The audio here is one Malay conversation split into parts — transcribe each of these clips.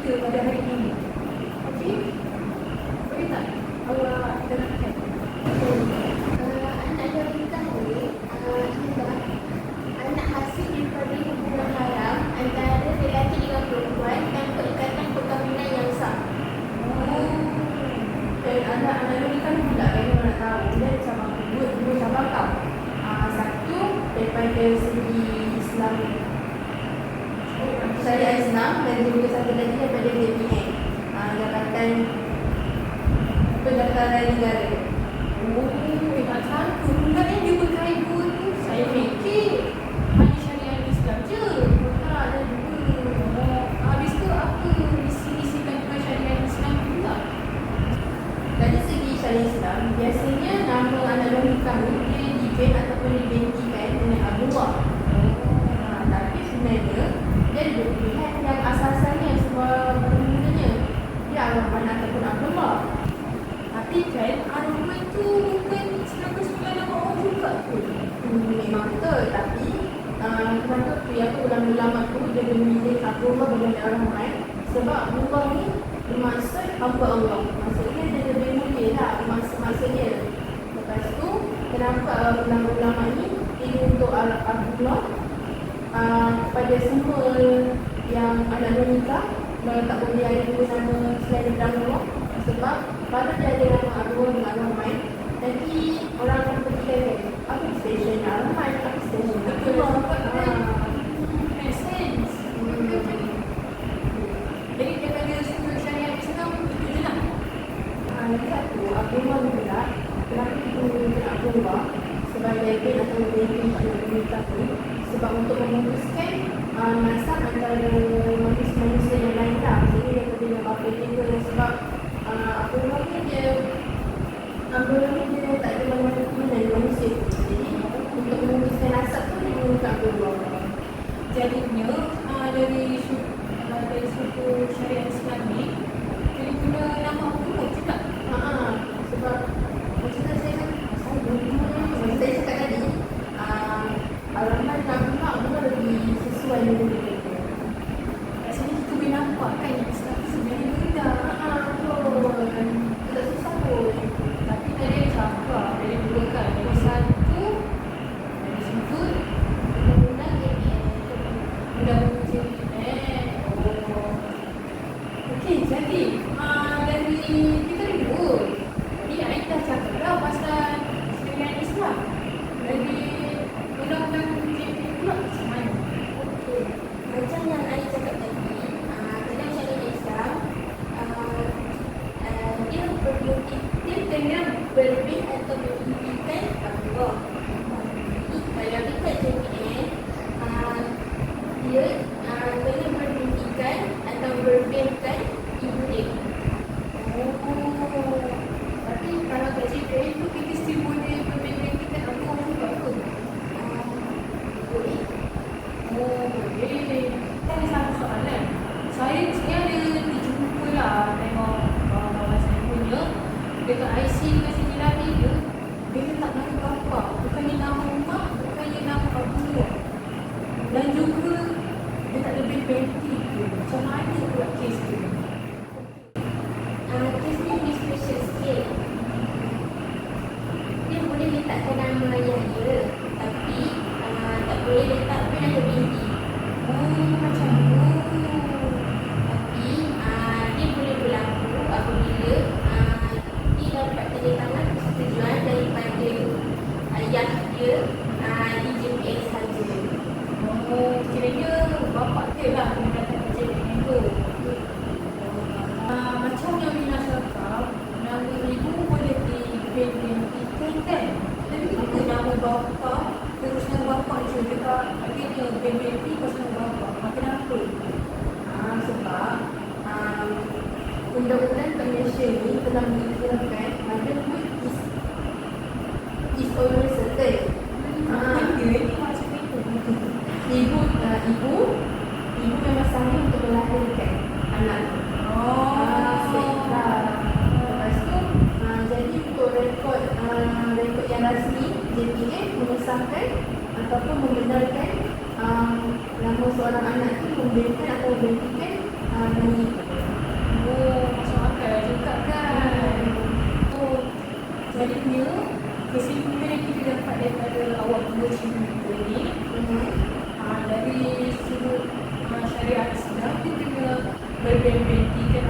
kita pada hari ini. Tapi boleh tak Allah terangkan? So, uh, anak yang kita anak hasil daripada hubungan haram antara lelaki dengan perempuan dan perkahwinan yang sah. Oh. Eh, dan anak-anak kan tidak kena mana tahu dia macam dua, dua cabang tau. Ah, satu daripada segi Islam syariat Islam dan juga satu lagi daripada JPN uh, Jabatan Pendaftaran Negara Oh, tak sangka. Sebenarnya dia berkait dua tu. Saya fikir hanya syariat Islam je. Tak ada juga Oh, habis tu apa isi-isi kandungan syariat Islam pula? Dari segi syariat Islam, biasanya nama anak logika ni dia diben ataupun dibentikan dengan Abdullah. Ha, tapi sebenarnya dia ada dua pilihan yang asal-asalnya sebab bermulanya Ar-Rahman ataupun Abdullah. Tapi kan Ar-Rahman tu bukan 99 nama orang juga pun. Hmm, memang betul tapi uh, kenapa tu yang ulama-ulama tu dia memilih Abdullah dengan Ar-Rahman sebab Abdullah ni bermaksud hamba Allah. Maksudnya dia lebih mulia lah masa-masa dia. Lepas tu kenapa uh, ulama-ulama ni pilih untuk Abdullah uh, pada semua yang kalau tak boleh ada dua nama selain daripada sebab kalau dia ada nama Abdullah dengan Ar-Rahman nanti orang akan berfikir apa special Ar-Rahman apa special Abdullah Ah. Make sense. Jadi daripada sudut syariat Islam itu je lah. Ah, Lagi satu, Abdullah ni pula Kenapa kita menggunakan Abdullah sebagai bin atau bin pada pemerintah tu Sebab untuk memutuskan uh, nasab antara manusia-manusia yang lain lah Jadi dia ke sebab uh, Abdullah ni dia Abdullah ni dia tak ada keturunan dari manusia. Jadi untuk memutuskan nasab tu dia menggunakan Abdullah Jadinya uh, dari sudut uh, dari sudut syariat Islam ni jadi guna nama Allah juga. Haa, sebab macam tu saya kan saya belum macam saya cakap tadi uh, Al-Rahman dan Abdullah Abdullah lebih sesuai dengan dia Kat sini kita boleh nampak kan yang Islam tu sebenarnya mudah. Haa, betul dan tak susah pun Tapi tadi ada cakap dari dua kan. Dari satu dari sudut Undang-undang JPN undang-undang JPN. Oh. Okey, jadi uh, dari kita dulu. Tadi Aida cakap dah pasal syariat Islam. Dari undang-undang JPN pula macam mana? Okey, macam yang saya cakap tadi uh, dalam syariat Islam uh, uh, dia bermotif dengan berbeza atau berimpikan Allah kalau kita JPN uh, dia uh, kena berbintikan atau berbezkan ibu dia Oh. Tapi kalau kat JPN tu? uh, boleh Oh, boleh. Saya satu soalan. Saya sebenarnya ada terjumpa lah tengok kawan-kawan saya punya dekat IC dengan sini lagi dia dia letak nama bapa bukannya nama mak bukannya nama abang dan juga dia tak benefit dia macam mana pula kes dia uh, kes ni dia special sikit dia boleh letakkan nama ayah dia tapi uh, tak boleh letak bin atau binti oh macam tu Tapi uh, dia boleh berlaku apabila uh, dia dapat tanda tangan persetujuan daripada ayah dia uh, di JPS saja. oh kiranya bapak dia lah kena datang ke JPN tu Ah, macam yang Rina cakap, nama ibu boleh dibentikan kan? Tapi kenapa nama bapa terus nama bapa je dekat akhirnya benti pasal nama bapa? Ah, Kenapa? Uh, sebab um, undang-undang kat Malaysia ni telah mengiktirafkan motherhood is is always certain. Ah. Benda ni macam itu. Ibu uh, ibu ibu memang sanggup untuk melahirkan anak tu. Oh. Ah, baiklah. Lepas tu, ah, jadi untuk rekod ah, rekod yang rasmi, JPA mengesahkan ataupun membenarkan ah, anak itu memberikan atau ah, nama itu. Oh, masuk akal juga kan? Oh, jadinya kesimpulan yang kita dapat daripada awak dua cerita ni Mhm. Ah, dari sudut ah, syariat Islam kita kena berbentikan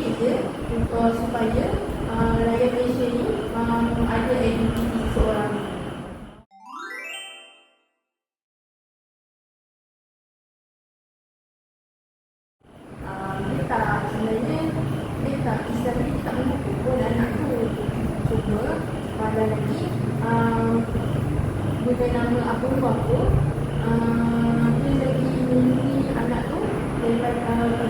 sikit je untuk supaya uh, rakyat Malaysia ni um, ada identiti seorang. Uh, dia lagi uh, uh, menunggu anak tu daripada uh,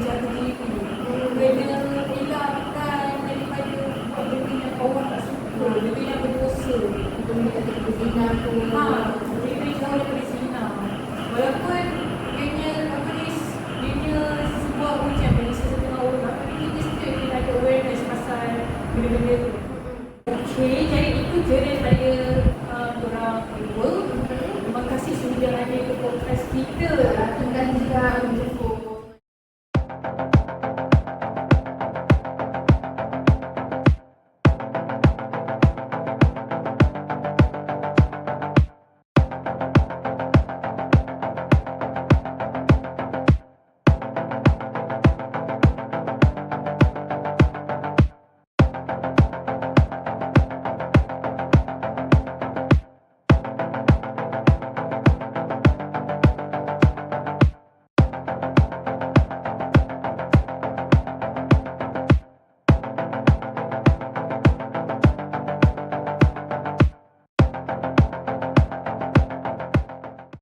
hindi na po